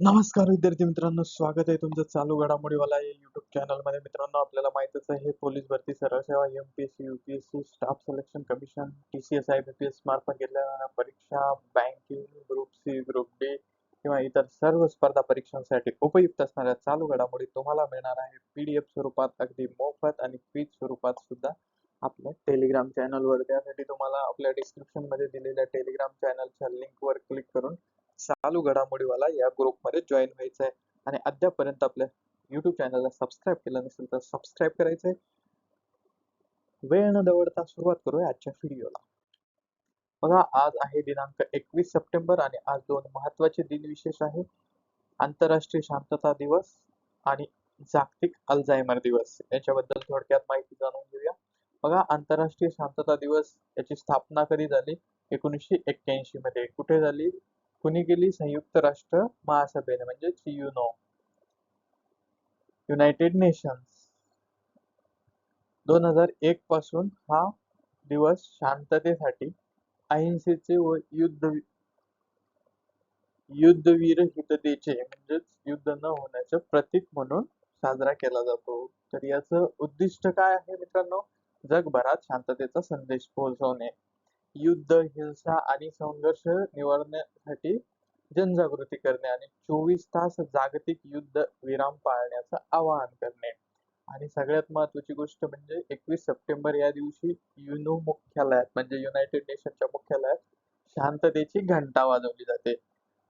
नमस्कार विद्यार्थी मित्रांनो स्वागत आहे तुमचं चालू घडामोडीवाला या युट्यूब चॅनलमध्ये मित्रांनो आपल्याला माहितच आहे पोलीस भरती सरळ सेवा S C staff selection commission TCS I BPS मार्फत घेतल्या जाणाऱ्या परीक्षा banking group C group D किंवा इतर सर्व स्पर्धा परीक्षांसाठी उपयुक्त असणाऱ्या चालू घडामोडी तुम्हाला मिळणार आहे. पीडीएफ स्वरूपात अगदी मोफत आणि क्विज स्वरूपात सुद्धा आपल्या टेलिग्राम चॅनलवर त्यासाठी तुम्हाला आपल्या डिस्क्रिप्शनमध्ये दिलेल्या टेलिग्राम चॅनलच्या लिंक वर क्लिक करून चालू घडामोडीवाला या ग्रुपमध्ये जॉईन व्हायचं आहे आणि अद्यापर्यंत आपल्या युट्यूब चॅनलला सबस्क्राईब केलं नसेल तर सबस्क्राईब करायचंय. वेळ न दवडता सुरुवात करूया आजच्या व्हिडिओला बघा आज आहे दिनांक एकवीस सप्टेंबर आणि आज दोन महत्त्वाचे दिनविशेष आहे. आंतरराष्ट्रीय शांतता दिवस आणि जागतिक अल्झायमर दिवस. याच्याबद्दल थोडक्यात माहिती जाणून घेऊया. बघा आंतरराष्ट्रीय शांतता दिवस याची स्थापना कधी झाली? एकोणीसशे एक्क्याऐंशी मध्ये. कुठे झाली? कुणी केली संयुक्त राष्ट्र महासभेने. म्हणजे युनो युनायटेड नेशन्स दोन हजार एक पासून हा दिवस शांततेसाठी अहिंसेचे व युद्ध युद्धवीर हिततेचे म्हणजेच युद्ध न होण्याचे प्रतीक म्हणून साजरा केला जातो. तर याचं उद्दिष्ट काय आहे मित्रांनो? जगभरात शांततेचा संदेश पोहोचवणे. युद्ध हिंसा आणि संघर्ष निवारण्यासाठी जनजागृती करणे आणि चोवीस तास जागतिक युद्ध विराम पाळण्याचं आवाहन करणे. आणि सगळ्यात महत्वाची गोष्ट म्हणजे एकवीस सप्टेंबर या दिवशी युनो मुख्यालयात म्हणजे युनायटेड नेशनच्या मुख्यालयात शांततेची घंटा वाजवली जाते.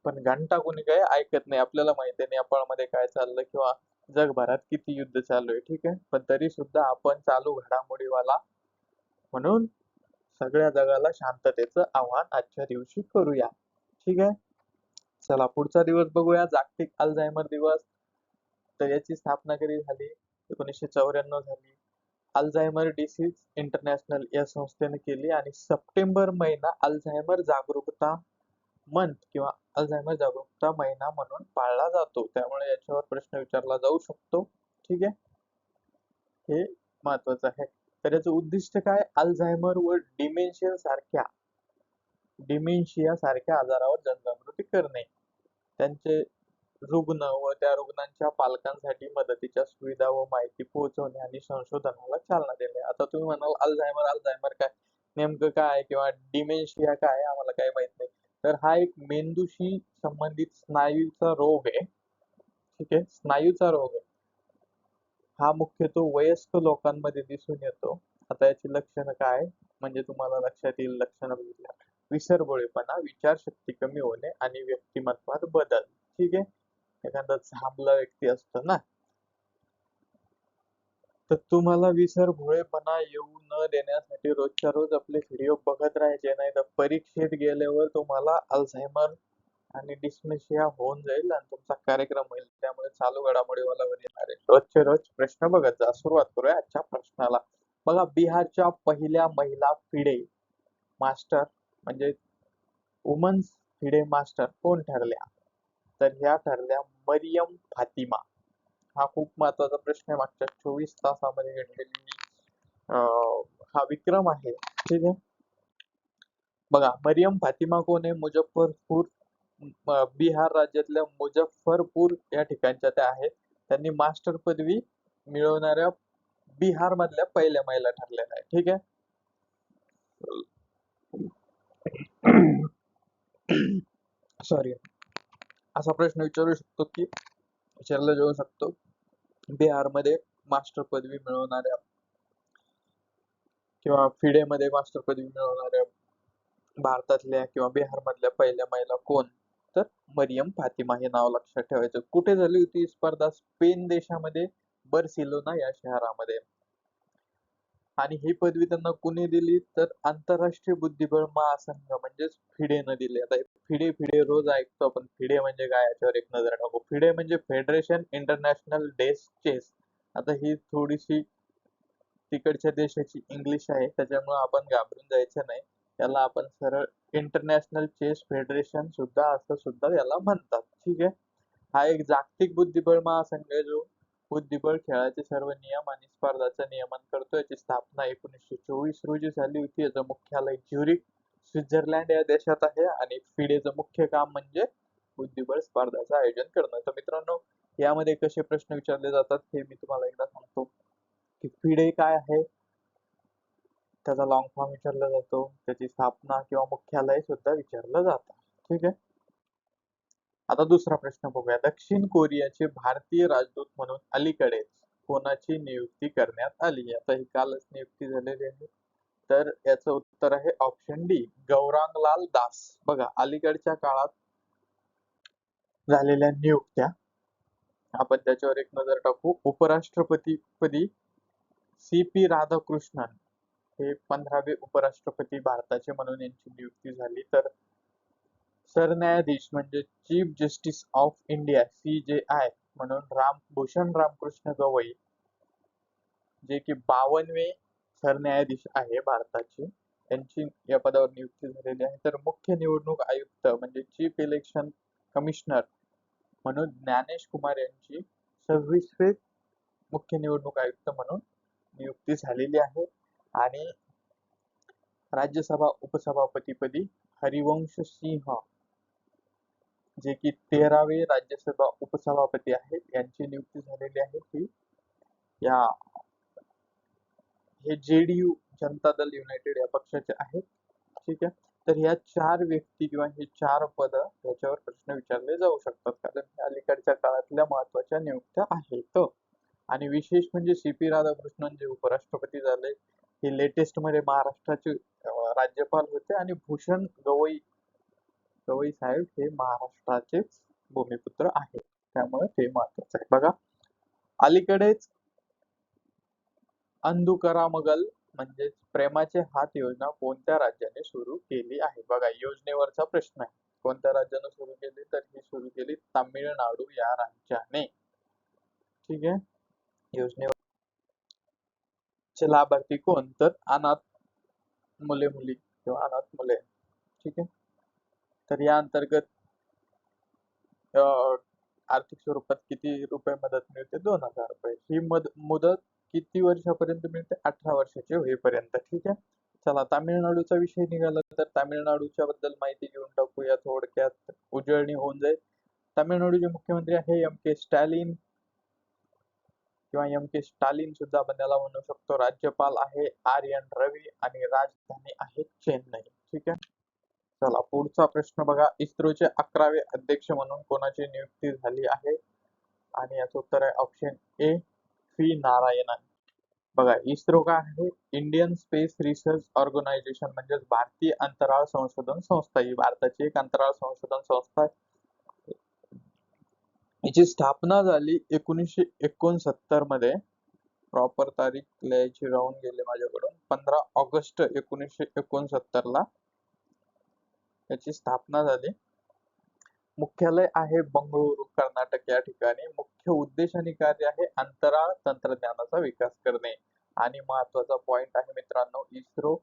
पण घंटा कोणी काय ऐकत नाही आपल्याला माहिती आहे नेपाळमध्ये काय चाललं किंवा जगभरात किती युद्ध चालू आहे ठीक आहे? पण तरी सुद्धा आपण चालू घडामोडीवाला म्हणून सगळ्या जगाला शांततेचं आव्हान आजच्या दिवशी करूया. ठीक आहे? चला पुढचा दिवस बघूया. जागतिक अल्झायमर दिवस. तर याची स्थापना कधी झाली? एकोणीसशे चौऱ्याण्णव झाली. अल्झायमर डिसीज इंटरनॅशनल या संस्थेने केली आणि सप्टेंबर महिना अल्झायमर जागरूकता मंथ किंवा अल्झायमर जागरूकता महिना म्हणून पाळला जातो. त्यामुळे याच्यावर प्रश्न विचारला जाऊ शकतो. ठीक आहे? हे महत्वाचं आहे. तर याचं उद्दिष्ट काय? अल्झायमर व डिमेन्शिया सारख्या डिमेन्शिया सारख्या आजारावर जनजागृती करणे. त्यांचे रुग्ण व त्या रुग्णांच्या पालकांसाठी मदतीच्या सुविधा व माहिती पोहोचवणे आणि संशोधनाला चालना देणे. आता तुम्ही म्हणाल अल्झायमर अल्झायमर काय? नेमकं काय किंवा डिमेन्शिया काय? आम्हाला काय माहीत नाही. तर हा एक मेंदूशी संबंधित स्नायूचा रोग आहे. ठीक आहे? स्नायूचा रोग आहे. हा मुख्यतो वयस्क लोकांमध्ये दिसून येतो. आता याची लक्षणं काय? म्हणजे तुम्हाला लक्षात येईल लक्षणं बघितल्या. विसरबोळेपणा विचारशक्ती कमी होणे आणि व्यक्तिमत्वात बदल. ठीक आहे? एखादा झांबला व्यक्ती असतो ना? तर तुम्हाला विसर भोळेपणा येऊ न देण्यासाठी रोजच्या रोज आपले व्हिडिओ बघत राहायचे. नाही तर परीक्षेत गेल्यावर तुम्हाला अल्झायमर आणि डिस्मेशिया होऊन जाईल आणि तुमचा कार्यक्रम होईल. त्यामुळे चालू घडामोडीवाला येणार आहे. रोजचे रोज प्रश्न बघत जा. सुरुवात करूया आजच्या प्रश्नाला. बघा बिहारच्या पहिल्या महिला फिडे मास्टर म्हणजे वुमन्स फिडे मास्टर कोण ठरल्या? तर ह्या ठरल्या मरियम फातिमा. हा खूप महत्त्वाचा प्रश्न आहे. मागच्या चोवीस तासामध्ये घडलेली हा विक्रम आहे. ठीक आहे? बघा मरियम फातिमा कोण आहे? मुजफ्फरपूर बिहार राज्यातल्या मुजफ्फरपूर या ठिकाणच्या त्या आहेत. त्यांनी मास्टर पदवी मिळवणाऱ्या बिहार मधल्या पहिल्या महिला ठरलेल्या आहेत. ठीक आहे? सॉरी असा प्रश्न विचारू शकतो की विचारला जाऊ शकतो. बिहारमध्ये मास्टर पदवी मिळवणाऱ्या किंवा फिडेमध्ये मास्टर पदवी मिळवणाऱ्या भारतातल्या किंवा बिहार मधल्या पहिल्या महिला कोण? तर मरियम फातिमा हे नाव लक्षात ठेवायचं. कुठे झाली होती स्पर्धा? स्पेन देशामध्ये बर्सिलोना या शहरामध्ये. आणि ही पदवी त्यांना कुणी दिली? तर आंतरराष्ट्रीय बुद्धिबळ महासंघ म्हणजेच फिडेनं दिली. आता फिडे फिडे रोज ऐकतो आपण. फिडे म्हणजे काय? याच्यावर एक नजर टाकू. फिडे म्हणजे फेडरेशन इंटरनॅशनल डेस चेस आता ही थोडीशी तिकडच्या देशाची इंग्लिश आहे. त्याच्यामुळे आपण घाबरून जायचं नाही. याला आपण सरळ इंटरनॅशनल चेस फेडरेशन सुद्धा असं सुद्धा याला म्हणतात. ठीक आहे? हा एक जागतिक बुद्धिबळ महासंघ आहे जो बुद्धिबळ खेळाचे सर्व नियम आणि स्पर्धाचं नियमन करतो याची स्थापना एकोणीसशे चोवीस रोजी झाली होती. याचं मुख्यालय ज्युरिक स्वित्झर्लंड या देशात आहे आणि फिडेचं मुख्य काम म्हणजे बुद्धिबळ स्पर्धाचं आयोजन करणं. तर मित्रांनो यामध्ये कसे प्रश्न विचारले जातात हे मी तुम्हाला एकदा सांगतो. की फिडे काय आहे? त्याचा लॉंग फॉर्म विचारला जातो. त्याची स्थापना किंवा मुख्यालय सुद्धा विचारलं जातं. ठीक आहे? आता दुसरा प्रश्न बघूया. दक्षिण कोरियाचे भारतीय राजदूत म्हणून अलीकडे कोणाची नियुक्ती करण्यात आली? आता ही कालच नियुक्ती झालेली आहे. तर याचं उत्तर आहे ऑप्शन डी गौरांगलाल दास. बघा अलीकडच्या काळात झालेल्या नियुक्त्या. आपण त्याच्यावर एक नजर टाकू. उपराष्ट्रपती पदी सी पी राधाकृष्णन. हे पंधरावे उपराष्ट्रपती भारताचे म्हणून यांची नियुक्ती झाली. तर सरन्यायाधीश म्हणजे chief justice of India C J I म्हणून राम भूषण रामकृष्ण गवई जे की बावनवे सरन्यायाधीश आहे भारताचे त्यांची या पदावर नियुक्ती झालेली आहे. तर मुख्य निवडणूक आयुक्त म्हणजे चीफ इलेक्शन कमिशनर म्हणून ज्ञानेश कुमार यांची सव्वीसवे मुख्य निवडणूक आयुक्त म्हणून नियुक्ती झालेली आहे. आणि राज्यसभा उपसभापतीपदी हरिवंश सिंह जे की तेरावे राज्यसभा उपसभापती आहेत. यांची नियुक्ती झालेली आहे ही या हे जेडीयू जनता दल युनायटेड या पक्षाचे आहेत. ठीक आहे? तर ह्या चार व्यक्ती किंवा हे चार पद याच्यावर प्रश्न विचारले जाऊ शकतात. कारण अलीकडच्या काळातल्या महत्त्वाच्या नियुक्त्या आहेत. आणि विशेष म्हणजे सी पी राधाकृष्णन जे उपराष्ट्रपती झाले हे लेटेस्टमध्ये महाराष्ट्राचे राज्यपाल होते आणि भूषण गवई गवई साहेब हे महाराष्ट्राचेच भूमिपुत्र आहेत. त्यामुळे ते महत्वाचं आहे. बघा अलीकडेच अंधुकरामगल म्हणजेच प्रेमाचे हात योजना कोणत्या राज्याने सुरू केली आहे? बघा योजनेवरचा प्रश्न आहे. कोणत्या राज्याने सुरू केली? तर ही सुरू केली तामिळनाडू या राज्याने. ठीक आहे? योजनेवर लाभार्थी कोण? तर अनाथ मुले मुली किंवा अनाथ मुले. ठीक आहे? तर या अंतर्गत आर्थिक स्वरूपात किती रुपये मदत मिळते? दोन हजार रुपये. ही मद मुदत किती वर्षापर्यंत मिळते? अठरा वर्षाचे होईपर्यंत. ठीक आहे? चला तामिळनाडूचा विषय निघाला तर तामिळनाडूच्या बद्दल माहिती घेऊन टाकूया थोडक्यात. उजळणी होऊन जाईल. तामिळनाडूचे मुख्यमंत्री आहे एम के स्टॅलिन. किंवा एम के स्टालिन सुद्धा आपण त्याला म्हणू शकतो राज्यपाल आहे आर एन रवी आणि राजधानी आहे चेन्नई. ठीक आहे? चला पुढचा प्रश्न बघा. इस्रोचे अकरावे अध्यक्ष म्हणून कोणाची नियुक्ती झाली आहे? आणि याचं उत्तर आहे ऑप्शन ए व्ही नारायणन. बघा इस्रो काय आहे? इंडियन स्पेस रिसर्च ऑर्गनायझेशन म्हणजेच भारतीय अंतराळ संशोधन संस्था. ही भारताची एक अंतराळ संशोधन संस्था आहे. याची स्थापना झाली एकोणीसशे एकोणसत्तरमध्ये. प्रॉपर तारीख लिहायची राहून गेले माझ्याकडून. पंधरा ऑगस्ट एकोणीसशे एकोणसत्तर ला याची स्थापना झाली. मुख्यालय आहे बंगळुरू कर्नाटक या ठिकाणी. मुख्य उद्देश आणि कार्य आहे अंतराळ तंत्रज्ञानाचा विकास करणे. आणि महत्त्वाचा पॉइंट आहे मित्रांनो इस्रो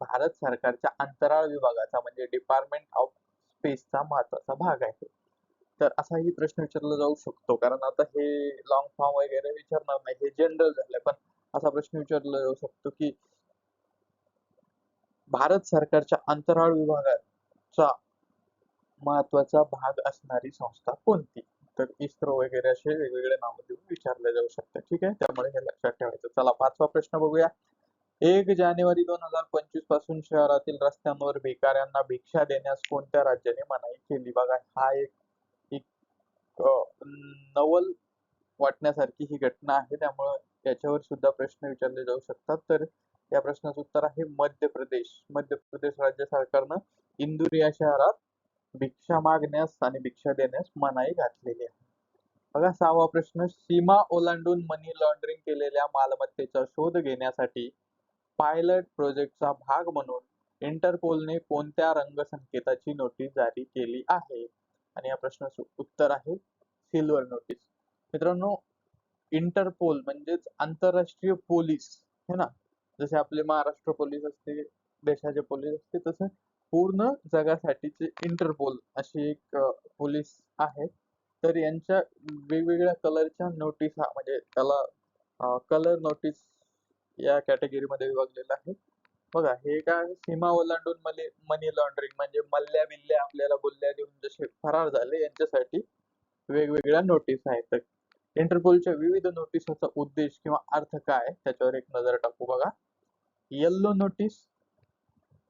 भारत सरकारच्या अंतराळ विभागाचा म्हणजे डिपार्टमेंट ऑफ स्पेसचा महत्त्वाचा भाग आहे. तर असाही प्रश्न विचारला जाऊ शकतो. कारण आता हे लॉंग फॉर्म वगैरे विचारणार नाही. हे जनरल झालं पण असा प्रश्न विचारला जाऊ शकतो की भारत सरकारच्या अंतराळ विभागाचा महत्त्वाचा भाग असणारी संस्था कोणती? तर इस्रो वगैरे असे वेगवेगळे नाव देऊन विचारले जाऊ शकते ठीक आहे? त्यामुळे हे लक्षात ठेवायचं. चला पाचवा प्रश्न बघूया. एक जानेवारी दोन हजार पंचवीसपासून शहरातील रस्त्यांवर भिकाऱ्यांना भिक्षा देण्यास कोणत्या राज्याने मनाई केली? बघा हा एक नवल वाटण्यासारखी ही घटना आहे. त्यामुळे याच्यावर सुद्धा प्रश्न विचारले जाऊ शकतात. तर या प्रश्नाचं उत्तर आहे मध्य प्रदेश. मध्य प्रदेश राज्य सरकारनं इंदूर या शहरात भिक्षा मागण्यास आणि भिक्षा देण्यास मनाई घातलेली आहे. बघा सहावा प्रश्न. सीमा ओलांडून मनी लॉन्ड्रिंग केलेल्या मालमत्तेचा शोध घेण्यासाठी पायलट प्रोजेक्टचा भाग म्हणून इंटरपोलने कोणत्या रंगसंकेताची नोटीस जारी केली आहे? आणि या प्रश्नाचं उत्तर आहे सिल्वर नोटीस. मित्रांनो इंटरपोल म्हणजेच आंतरराष्ट्रीय पोलीस है ना? जसे आपले महाराष्ट्र पोलीस असते देशाचे पोलीस असते तसं पूर्ण जगासाठीचे इंटरपोल अशी एक पोलीस आहे. तर यांच्या वेगवेगळ्या कलरच्या नोटीस म्हणजे त्याला कलर नोटीस या कॅटेगरीमध्ये विभागलेला आहे. बघा हे काय सीमा ओलांडून मनी मनी लॉन्ड्रिंग म्हणजे मल्ल्या बिल्ल्या आपल्याला बोलल्या देऊन जसे फरार झाले यांच्यासाठी वेगवेगळ्या नोटीस आहेत. इंटरपोलच्या विविध नोटिसाचा उद्देश किंवा अर्थ काय त्याच्यावर एक नजर टाकू बघा. येल्लो नोटीस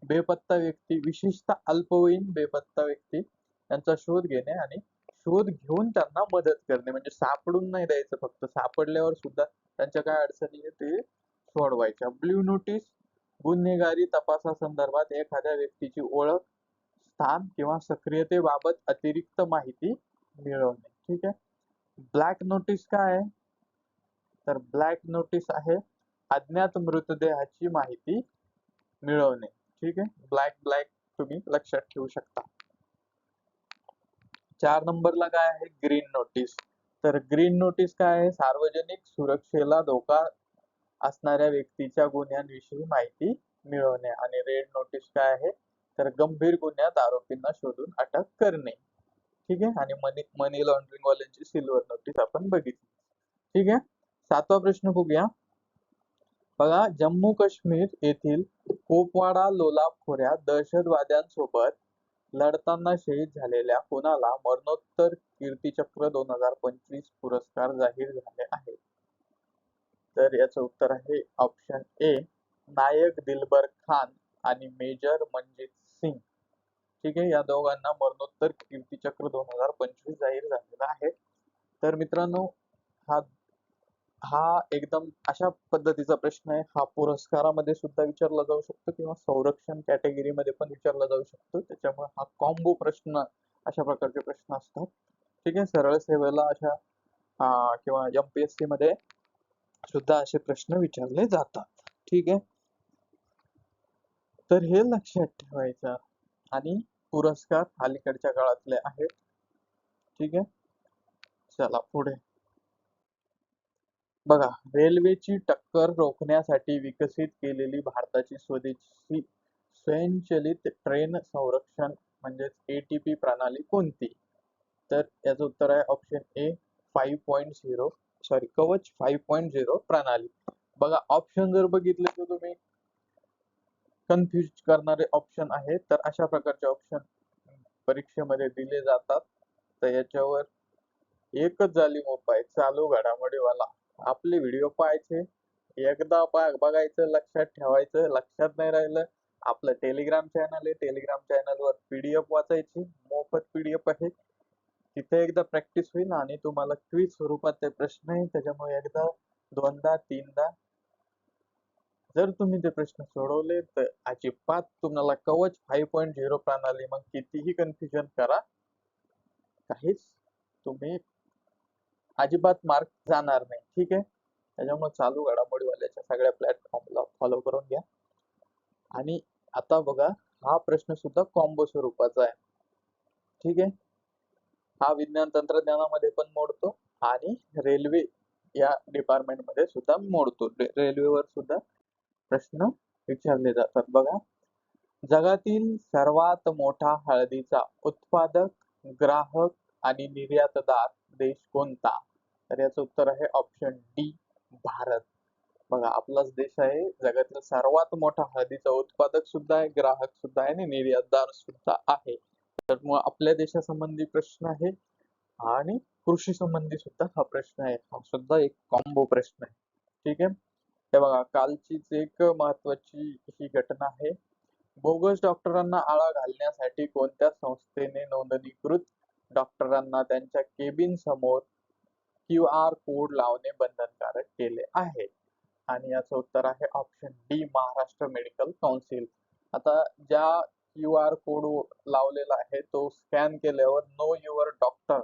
बेपत्ता व्यक्ती विशेषतः अल्पवयीन बेपत्ता व्यक्ती यांचा शोध घेणे आणि शोध घेऊन त्यांना मदत करणे. म्हणजे सापडून नाही द्यायचं फक्त सापडल्यावर सुद्धा त्यांच्या काय अडचणी आहे ते सोडवायच्या. ब्ल्यू नोटीस गुन्हेगारी तपासासंदर्भात एखाद्या व्यक्तीची ओळख स्थान किंवा सक्रियतेबाबत अतिरिक्त माहिती मिळवणे. ठीक आहे? ब्लॅक नोटीस काय आहे? तर ब्लॅक नोटीस आहे अज्ञात मृतदेहाची माहिती मिळवणे. ठीक आहे? ब्लॅक ब्लॅक तुम्ही लक्षात ठेवू शकता. चार नंबरला काय आहे? ग्रीन नोटीस तर ग्रीन नोटीस काय आहे? सार्वजनिक सुरक्षेला धोका असणाऱ्या व्यक्तीच्या गुन्ह्यांविषयी माहिती मिळवणे. आणि रेड नोटीस काय आहे? तर गंभीर गुन्ह्यात आरोपींना शोधून अटक करणे. ठीक आहे? आणि मनी मनी लॉन्ड्रिंग वाल्यांची सिल्वर नोटीस आपण बघितली. ठीक आहे? सातवा प्रश्न बघूया. बघा जम्मू काश्मीर येथील कोपवाडा लोलाब खोऱ्यात दहशतवाद्यांसोबत लढताना शहीद झालेल्या कोणाला मरणोत्तर कीर्तिचक्र दोन हजार पंचवीस पुरस्कार जाहीर झाले आहेत? तर याचं उत्तर आहे ऑप्शन ए नायक दिलबर खान आणि मेजर मनजित सिंग. ठीक आहे या दोघांना मरणोत्तर कीर्तिचक्र दोन हजार पंचवीस जाहीर झालेला आहे. तर मित्रांनो हा हा एकदम अशा पद्धतीचा प्रश्न आहे. हा पुरस्कारामध्ये सुद्धा विचारला जाऊ शकतो किंवा संरक्षण कॅटेगरी मध्ये पण विचारला जाऊ शकतो. त्याच्यामुळे हा कॉम्बो प्रश्न अशा प्रकारचे प्रश्न असतात. ठीक आहे सरळ सेवेला अशा अं, किंवा एमपीएससी मध्ये सुद्धा असे प्रश्न विचारले जातात. ठीक आहे? तर हे लक्षात ठेवायचं आणि पुरस्कार अलीकडच्या काळातले आहेत. ठीक आहे? चला पुढे. बघा रेल्वेची टक्कर रोखण्यासाठी विकसित केलेली भारताची स्वदेशी स्वयंचलित ट्रेन संरक्षण म्हणजेच एटीपी प्रणाली कोणती? तर याचं उत्तर आहे option A five point zero sorry Kavach five point zero प्रणाली. बघा ऑप्शन जर बघितले तर तुम्ही कन्फ्युज करणारे ऑप्शन आहेत. तर अशा प्रकारचे ऑप्शन परीक्षेमध्ये दिले जातात. तर याच्यावर एकच झाली मोबाईल. चालू घडामोडीवाला. आपले व्हिडिओ पाहायचे. एकदा बघायचं लक्षात ठेवायचं. लक्षात नाही राहिलं. आपलं टेलिग्राम चॅनल आहे. टेलिग्राम चॅनल वर पीडीएफ वाचायची. मोफत पीडीएफ आहे. तिथे एकदा प्रॅक्टिस होईल आणि तुम्हाला क्विज स्वरूपात ते प्रश्न आहे त्याच्यामुळे एकदा दोनदा तीनदा जर तुम्ही ते प्रश्न सोडवले तर अजिबात तुम्हाला कवच फाईव्ह पॉईंट झिरो प्रणाली मग कितीही कन्फ्युजन करा. काहीच तुम्ही अजिबात मार्क जाणार नाही. ठीक आहे? त्याच्यामुळे चालू घडामोडीवाल्याच्या सगळ्या प्लॅटफॉर्मला फॉलो करून घ्या. आणि आता बघा हा प्रश्न सुद्धा कॉम्बो स्वरूपाचा आहे. ठीक आहे? हा विज्ञान तंत्रज्ञानामध्ये पण मोडतो आणि रेल्वे या डिपार्टमेंटमध्ये सुद्धा मोडतो. रेल्वेवर सुद्धा प्रश्न विचारले जातात. बघा जगातील सर्वात मोठा हळदीचा उत्पादक ग्राहक आणि निर्यातदार देश कोणता? तर याचं उत्तर आहे ऑप्शन डी भारत. बघा आपलाच देश आहे. जगातील सर्वात मोठा हळदीचा उत्पादक सुद्धा आहे ग्राहक सुद्धा आहे आणि निर्यातदार सुद्धा आहे. तर मग आपल्या देशासंबंधी प्रश्न आहे आणि कृषी संबंधी सुद्धा हा प्रश्न आहे. हा सुद्धा एक कॉम्बो प्रश्न आहे. ठीक आहे? हे बघा कालचीच एक महत्वाची ही घटना आहे. बोगस डॉक्टरांना आळा घालण्यासाठी कोणत्या संस्थेने नोंदणीकृत डॉक्टरांना त्यांच्या केबिन समोर क्यू आर कोड लावणे बंधनकारक केले आहे? आणि याचं उत्तर आहे option D Maharashtra medical council आता ज्या क्यू आर कोड लावलेला आहे तो स्कॅन केल्यावर नो युअर डॉक्टर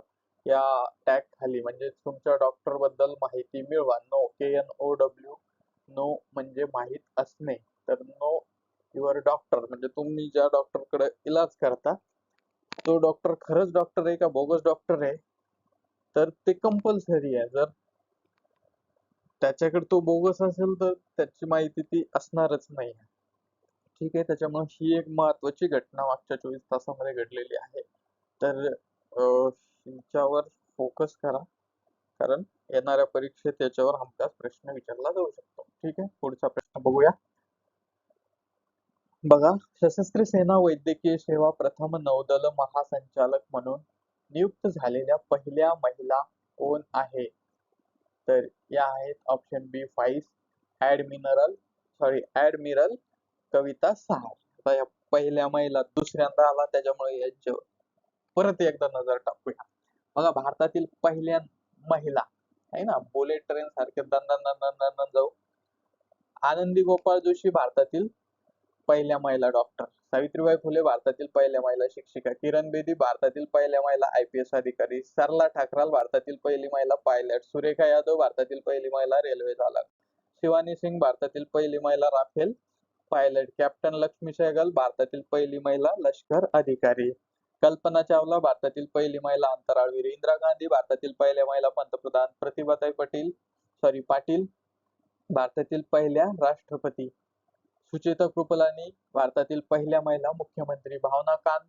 या टॅग खाली म्हणजे तुमच्या डॉक्टरबद्दल माहिती मिळवा. Know K N O W know म्हणजे माहीत असणे. तर नो युअर डॉक्टर म्हणजे तुम्ही ज्या डॉक्टरकडे इलाज करता तो डॉक्टर खरंच डॉक्टर आहे का बोगस डॉक्टर आहे? तर ते कंपल्सरी आहे. जर त्याच्याकडे तो बोगस असेल तर त्याची माहिती ती असणारच नाही. ठीक आहे. त्याच्यामुळे ही एक महत्वाची घटना मागच्या चोवीस तासामध्ये घडलेली आहे. तर अं, फोकस करा. कारण येणाऱ्या परीक्षेत याच्यावर हमखास प्रश्न विचारला जाऊ शकतो. ठीक आहे? पुढचा प्रश्न बघूया. बघा सशस्त्र सेना वैद्यकीय सेवा प्रथम नौदल महासंचालक म्हणून नियुक्त झालेल्या पहिल्या महिला कोण आहे? तर या आहेत option B vice admiral sorry admiral Kavita सहा या पहिल्या महिला दुसऱ्यांदा आला त्याच्यामुळे यांच्यावर परत एकदा नजर टाकूया. बघा भारतातील पहिल्या महिला आहे ना? बुलेट ट्रेन सारखे जाऊ. आनंदी गोपाळ जोशी भारतातील पहिल्या महिला डॉक्टर सावित्रीबाई फुले भारतातील पहिल्या महिला शिक्षिका. किरण बेदी भारतातील पहिल्या महिला आय पी एस अधिकारी. सरला ठाकराल भारतातील पहिली महिला पायलट सुरेखा यादव भारतातील पहिली महिला रेल्वे चालक. शिवानी सिंग भारतातील पहिली महिला Rafale. Pilot captain Lakshmi Sahgal भारतातील पहिली महिला लष्कर अधिकारी. कल्पना चावला भारतातील पहिली महिला अंतराळवीर इंदिरा गांधी भारतातील पहिल्या महिला पंतप्रधान प्रतिभाताई पाटील सॉरी पाटील भारतातील पहिल्या राष्ट्रपती. सुचेता कृपलानी भारतातील पहिल्या महिला मुख्यमंत्री भावना कांत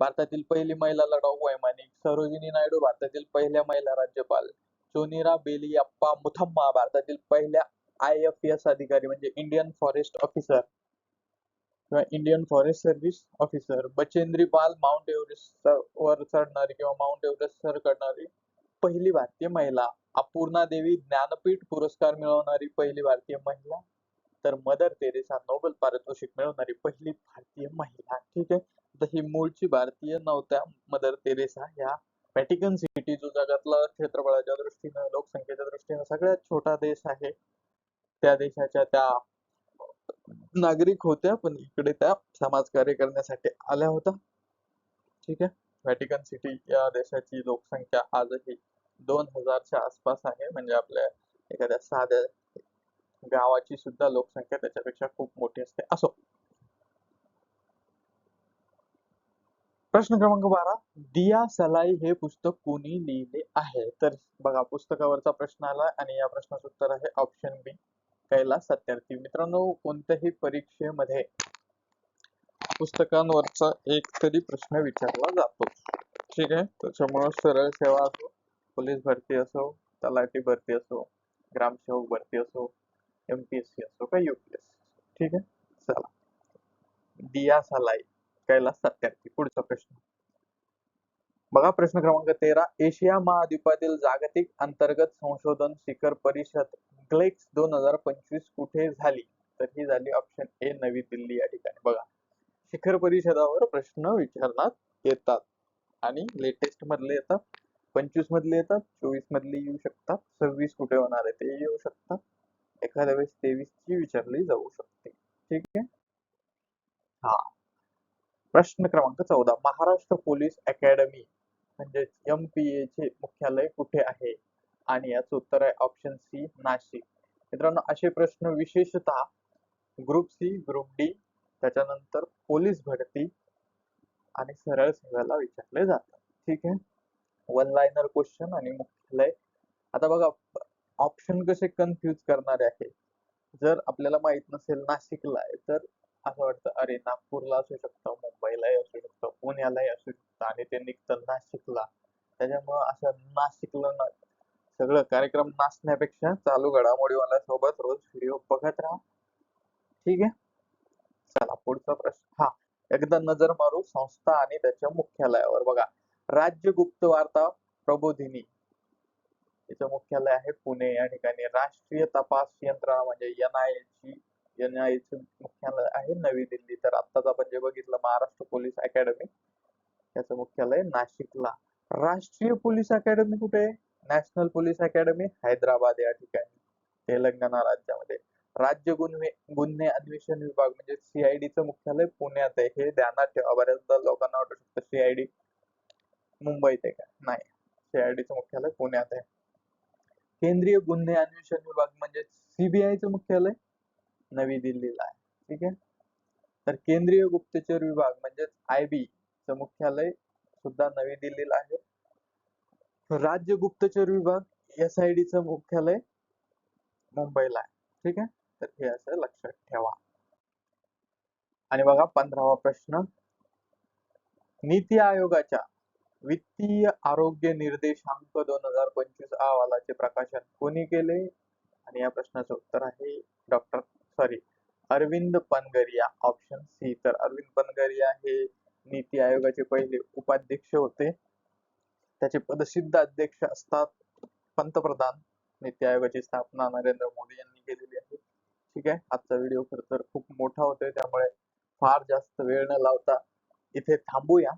भारतातील पहिली महिला लढाऊ वैमानिक सरोजिनी नायडू भारतातील पहिल्या महिला राज्यपाल चोनिरा बेलियाप्पा मुथम्मा भारतातील पहिल्या आय एफ एस अधिकारी म्हणजे इंडियन फॉरेस्ट ऑफिसर किंवा Indian forest service officer Bachendri Pal mount Everest वर चढणारी किंवा माउंट एव्हरेस्ट सर करणारी पहिली भारतीय महिला. अपूर्णा देवी ज्ञानपीठ पुरस्कार मिळवणारी पहिली भारतीय महिला. तर मदर तेरेसा नोबेल पारितोषिक मिळवणारी पहिली भारतीय महिला. ठीक आहे? तर ही मूळची भारतीय नव्हत्या मदर तेरेसा ह्या व्हॅटिकन सिटी जो जगातला क्षेत्रफळाच्या दृष्टीनं लोकसंख्येच्या दृष्टीनं सगळ्यात छोटा देश आहे. त्या देशाच्या त्या नागरिक होत्या पण इकडे त्या समाजकार्य करण्यासाठी आल्या होत्या. ठीक आहे? व्हॅटिकन सिटी या देशाची लोकसंख्या आजही दोन हजारच्या आसपास आहे. म्हणजे आपल्या एखाद्या साध्या गावाची सुद्धा लोकसंख्या त्याच्यापेक्षा खूप मोठी असते. असो. प्रश्न क्रमांक बारा. दिया सलाई हे पुस्तक कोणी लिहिले आहे? तर बघा पुस्तकावरचा प्रश्न आला आणि या प्रश्नाचं उत्तर आहे ऑप्शन बी शिकायला सत्यार्थी. मित्रांनो कोणत्याही परीक्षेमध्ये पुस्तकांवरचा एक तरी प्रश्न विचारला जातो. ठीक आहे? त्याच्यामुळे सरळ सेवा असो पोलीस भरती असो तलाठी भरती असो ग्रामसेवक भरती असो एमपीएससी असो का युपीएससी ठीक आहे? चला. दिया सलाई. कैलास सत्यार्थी. पुढचा प्रश्न. बघा प्रश्न क्रमांक तेरा. एशिया महाद्वीपातील जागतिक अंतर्गत संशोधन शिखर परिषद ग्लेक्स दोन हजार पंचवीस कुठे झाली? तर ही झाली ऑप्शन ए नवी दिल्ली या ठिकाणी. बघा. शिखर परिषदावर प्रश्न विचारण्यात येतात. आणि लेटेस्ट मधले येतात. पंचवीस मधले येतात. चोवीस मधले येऊ शकतात. सव्वीस कुठे होणार आहे ते येऊ शकतात. एखाद्या वेळेस तेवीस ची विचारली जाऊ शकते. ठीक आहे? हा. प्रश्न क्रमांक चौदा. Maharashtra police academy. म्हणजे एम पी ए चे मुख्यालय कुठे आहे? आणि याचं उत्तर आहे ऑप्शन सी नाशिक. मित्रांनो असे प्रश्न विशेषतः ग्रुप सी ग्रुप डी त्याच्यानंतर पोलीस भरती आणि सरळ सेवेला विचारले जातात. ठीक आहे? वन लाईनर क्वेश्चन आणि मुख्यालय. आता बघा ऑप्शन कसे कन्फ्युज करणारे आहे जर आपल्याला माहीत नसेल नाशिकला आहे तर असं वाटतं अरे नागपूरला असू शकतं मुंबईलाही असू शकतं पुण्यालाही असू शकतं. आणि ते निघतं नाशिकला. त्याच्यामुळं असं नाशिकला ना सगळं कार्यक्रम नाचण्यापेक्षा चालू घडामोडीवाला सोबत रोज व्हिडिओ बघत राहा. ठीक आहे? चला पुढचा प्रश्न. हा एकदा नजर मारू संस्था आणि त्याच्या मुख्यालयावर. बघा राज्य गुप्त वार्ता प्रबोधिनी. याचं मुख्यालय आहे पुणे. या ठिकाणी राष्ट्रीय तपास यंत्रणा म्हणजे एन आय ची एन आय मुख्यालय आहे नवी दिल्ली. तर आत्ताच आपण जे बघितलं महाराष्ट्र पोलीस अकॅडमी. त्याचं मुख्यालय नाशिकला. राष्ट्रीय पोलीस अकॅडमी कुठे? आहे नॅशनल पोलीस अकॅडमी हैदराबाद या ठिकाणी. तेलंगणा राज्यामध्ये. राज्य गुन्हे गुन्हे अन्वेषण विभाग म्हणजे सीआयडीचं मुख्यालय पुण्यात आहे. हे ध्यानात ठेवा. बऱ्याचदा लोकांना वाटू शकतं सीआयडी मुंबईत आहे का? नाही. सीआयडीचं मुख्यालय पुण्यात आहे. केंद्रीय गुन्हे अन्वेषण विभाग म्हणजे सीबीआयचं मुख्यालय? नवी दिल्लीला आहे. ठीक आहे? तर केंद्रीय गुप्तचर विभाग म्हणजेच आय बी च मुख्यालय सुद्धा नवी दिल्लीला आहे. राज्य गुप्तचर विभाग एस आय डी च मुख्यालय मुंबईला आहे. ठीक आहे? तर हे असं लक्षात ठेवा. आणि बघा पंधरावा प्रश्न. नीती आयोगाच्या वित्तीय आरोग्य निर्देशांक दोन हजार पंचवीस अहवालाचे प्रकाशन कोणी केले? आणि या प्रश्नाचं उत्तर आहे doctor sorry Arvind Panagariya option C तर अरविंद पनगरिया हे नीती आयोगाचे पहिले उपाध्यक्ष होते. त्याचे पदसिद्ध अध्यक्ष असतात पंतप्रधान नीती आयोगाची स्थापना नरेंद्र मोदी यांनी केलेली आहे. ठीक आहे? आजचा व्हिडिओ खर तर खूप मोठा होतोय त्यामुळे फार जास्त वेळ न लावता इथे थांबूया.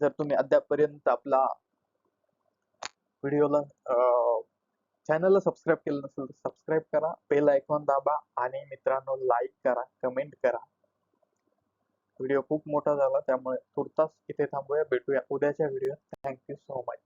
जर तुम्ही अद्यापपर्यंत आपला व्हिडिओला चॅनलला सबस्क्राईब केलं नसेल तर सबस्क्राईब करा. बेल आयकॉन दाबा आणि मित्रांनो लाईक करा कमेंट करा. व्हिडिओ खूप मोठा झाला त्यामुळे तुर्तास इथे थांबूया. भेटूया उद्याच्या व्हिडिओ थँक्यू सो मच